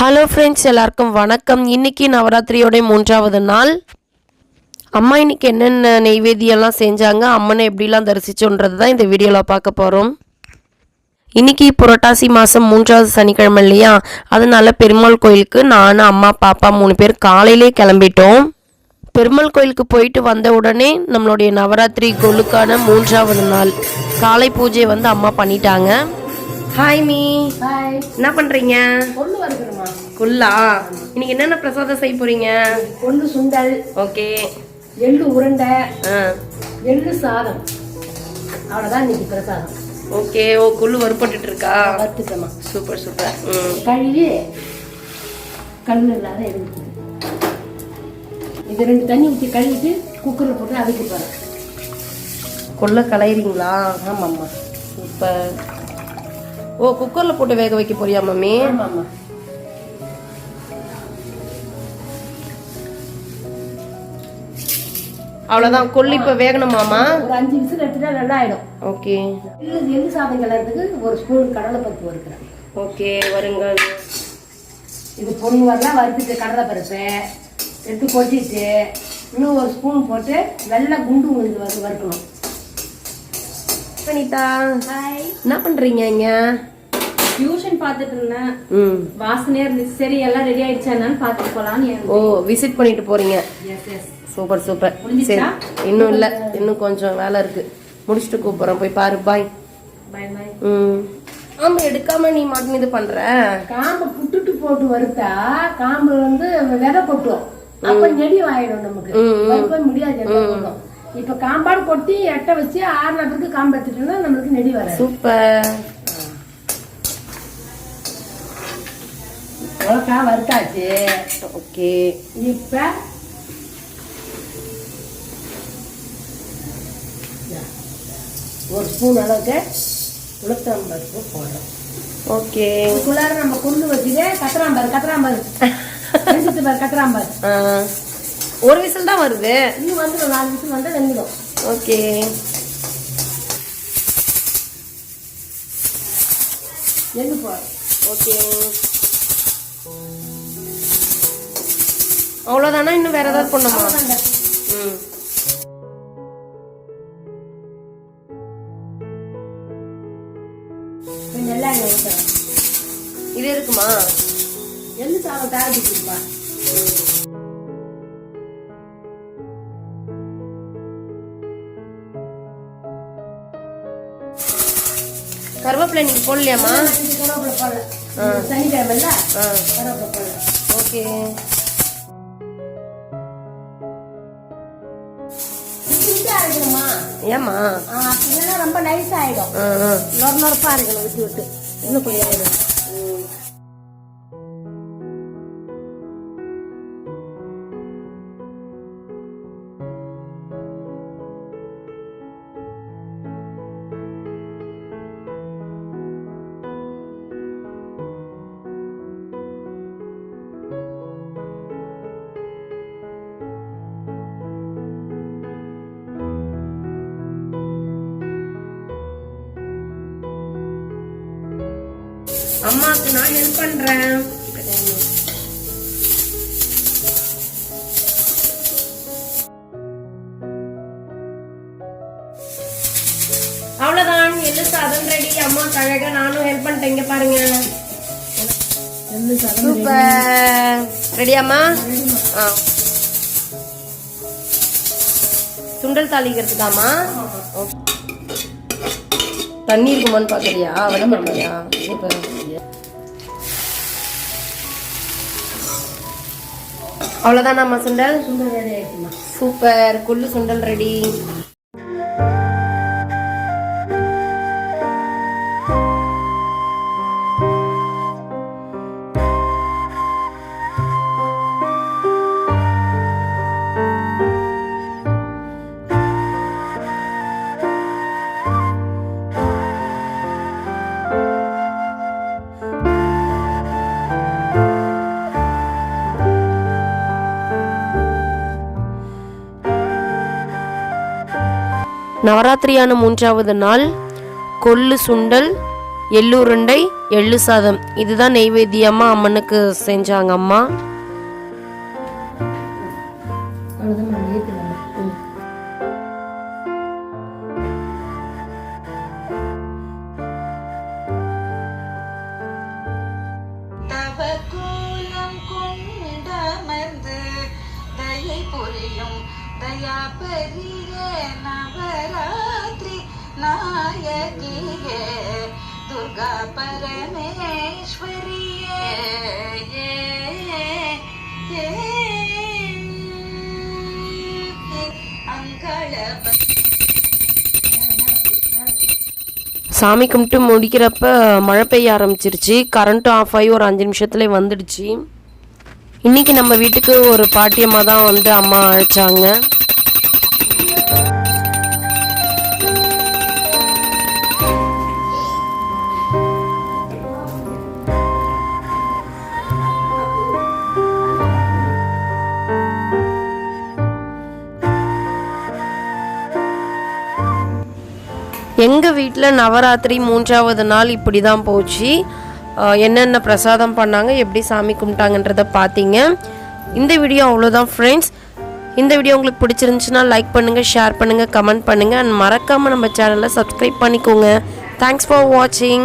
Hello friends எல்லாருக்கும் வணக்கம். இன்னைக்கு நவராத்திரியோட மூன்றாவது நாள். அம்மா இன்னைக்கு என்னென்ன நெய்வேதியெல்லாம் செஞ்சாங்க அம்மனை எப்படிலாம் தரிசிச்சோன்றது தான் இந்த வீடியோவில் பார்க்க போகிறோம் இன்னைக்கு புரட்டாசி மாதம் மூன்றாவது சனிக்கிழமை இல்லையா? அதனால பெருமாள் கோயிலுக்கு நான் அம்மா பாப்பா மூணு பேர் காலையிலே கிளம்பிட்டோம். பெருமாள் கோயிலுக்கு போயிட்டு வந்த உடனே நம்மளுடைய நவராத்திரி கொலுக்கான மூன்றாவது நாள். காலை பூஜை வந்து அம்மா பண்ணிட்டாங்க. ஹாய் மீ ஹாய் என்ன பண்ணுறீங்க கொள்ளு வறுக்கிறோமா குல்லா? இன்னைக்கு என்னென்ன பிரசாதம் செய்ய போறீங்க? கொள்ளு சுண்டல் ஓகே. எள்ளு உருண்டை எள்ளு சாதம். அவ்வளோதான் இன்னைக்கு பிரசாதம். ஓகே. ஓ குள்ளு வறுப்பட்டுட்டு இருக்கா வறுத்துக்கமா சூப்பர் சூப்பர். கழுவி கல் இல்லாத எடுத்து. இது ரெண்டு தண்ணி ஊற்றி கழுவிட்டு குக்கரில் போட்டு அதுக்கு போகிறேன் கொல்ல கலையிறீங்களா ஆமாம்மா. சூப்பர். ஓ குக்கர்ல போட்டு வேக வைக்க போறியா மம்மி? ஆமாம்மா. அவ்வளவுதான் கொல்லு இப்ப வேகணுமாமா ஒரு அஞ்சு விசில் எடுத்துட்டா நல்லா ஆயிடும் ஓகே. எள்ளு எள்ளு சாதம் கிளறதுக்கு ஒரு ஸ்பூன் கடலை பருப்பு வறுக்கிறேன் ஓகே வருங்கள் இது பொண்ணு வரலாம் வறுத்துட்டு கடலை பருப்பு எடுத்து கொட்டிட்டு இன்னும் ஒரு ஸ்பூன் போட்டு வெள்ளை குண்டு உளுந்து வறு வறுக்கணும். ஹாய் என்ன பண்றீங்க இங்க? டியூஷன் பார்த்துட்டு இருந்தேன். ம். வாசனையா இருந்துச்சு. சரி எல்லாம் ரெடி ஆயிடுச்சா? என்னன்னு பார்த்துட்டு போலான்னு ஓ விசிட் பண்ணிட்டு போறீங்க. Yes yes super super? சரி இன்னும் இல்ல. இன்னும் கொஞ்சம் வேலை இருக்கு. முடிச்சுட்டு கூப்பிடுறேன். போய் பாரு பாய் பை பை ம். ஆமா எடுக்காம நீ மாட்டினு இது பண்ற? காம்பை புட்டுட்டு போட்டு வறுத்தா காம்பு வந்து விதை கொட்டும் அப்ப நெடி ஆயிடும் நமக்கு. முடியாது. இப்ப காம்பாடு கொட்டி எட்ட வச்சு ஆறுன பிறகு காம்பு எடுத்துட்டோம்னா நம்மளுக்கு நெடி வராது. சூப்பர். உலக்கா வறுத்தாச்சு. ஓகே. இப்ப ஒரு ஸ்பூன் அளவுக்கு உளுத்தம்பருப்பு போடுறோம். ஓகே. இதுக்குள்ளார நம்ம கொண்டு வச்சுட்டு கத்திராம்பாரு கத்திராம்பாரு கத்திராம்பாரு ஒரு விசில் தான் வருது. இன்னும் வந்துடும் நாலு விசில் வந்து வெந்துடும் ஓகே. வெந்து போடும் ஓகே. அவ்வளோதானா இன்னும் வேற ஏதாவது பண்ணுமா ம். இது இருக்குமா? எள்ளு சாதம் தயாரிச்சுப்பா கருவேப்பிலை நீங்க போடலையாமா கருவேப்பிலை போடல சனிக்கிழமைல ஆ. போடல ஓகே. ஏம்மா? ஆ, ரொம்ப நைஸ் ஆயிடும். ஆ ஆ. நொறு நொறுப்பா இருக்கணும் விட்டு விட்டு. இன்னும் கொஞ்சம் ஆயிடும். அம்மாக்கு நான் ஹெல்ப் பண்றேன். அவ்வளவுதான். எள்ளு சாதம் ரெடி அம்மா அழகா நானும் ஹெல்ப் பண்ணிட்டேன். இங்க பாருங்க. சூப்பர் ரெடியாம்மா ஆ. சுண்டல் தாளிக்கிறதுக்காமா ஓகே. தண்ணி இருக்குமான்னு பாக்குறியா விட மாட்டியா சூப்பர் அவ்வளோதானாம்மா சுண்டல்? சுண்டல் ரெடி ஆயிடுச்சுமா சூப்பர். குள்ளு சுண்டல் ரெடி நவராத்திரியான மூன்றாவது நாள் கொள்ளு சுண்டல் எள்ளுருண்டை எள்ளு சாதம். இதுதான் நெய்வேத்தியமாக அம்மனுக்கு செஞ்சாங்க அம்மா. புரியும் தயாபரிய நவராத்திரி நாயகியே துர்கா பரமேஸ்வரியே. சாமி கும்பிட்டு முடிக்கிறப்ப மழை பெய்ய ஆரம்பிச்சிருச்சு. கரண்ட்டும் ஆஃப் ஆகி ஒரு அஞ்சு நிமிஷத்துலேயே வந்துடுச்சு. இன்னைக்கு நம்ம வீட்டுக்கு ஒரு பாட்டியம்மா தான் வந்து அம்மா அழைச்சாங்க. எங்கள் வீட்டில் நவராத்திரி மூன்றாவது நாள் இப்படி தான் போச்சு. என்னென்ன பிரசாதம் பண்ணாங்க எப்படி சாமி கும்பிட்டாங்கன்றத பார்த்தீங்க. இந்த வீடியோ அவ்வளோதான் ஃப்ரெண்ட்ஸ் இந்த வீடியோ உங்களுக்கு பிடிச்சிருந்துச்சுன்னா லைக் பண்ணுங்கள் ஷேர் பண்ணுங்கள் கமெண்ட் பண்ணுங்கள் அண்ட் மறக்காமல் நம்ம சேனலை சப்ஸ்கிரைப் பண்ணிக்கோங்க. தேங்க்ஸ் ஃபார் வாட்சிங்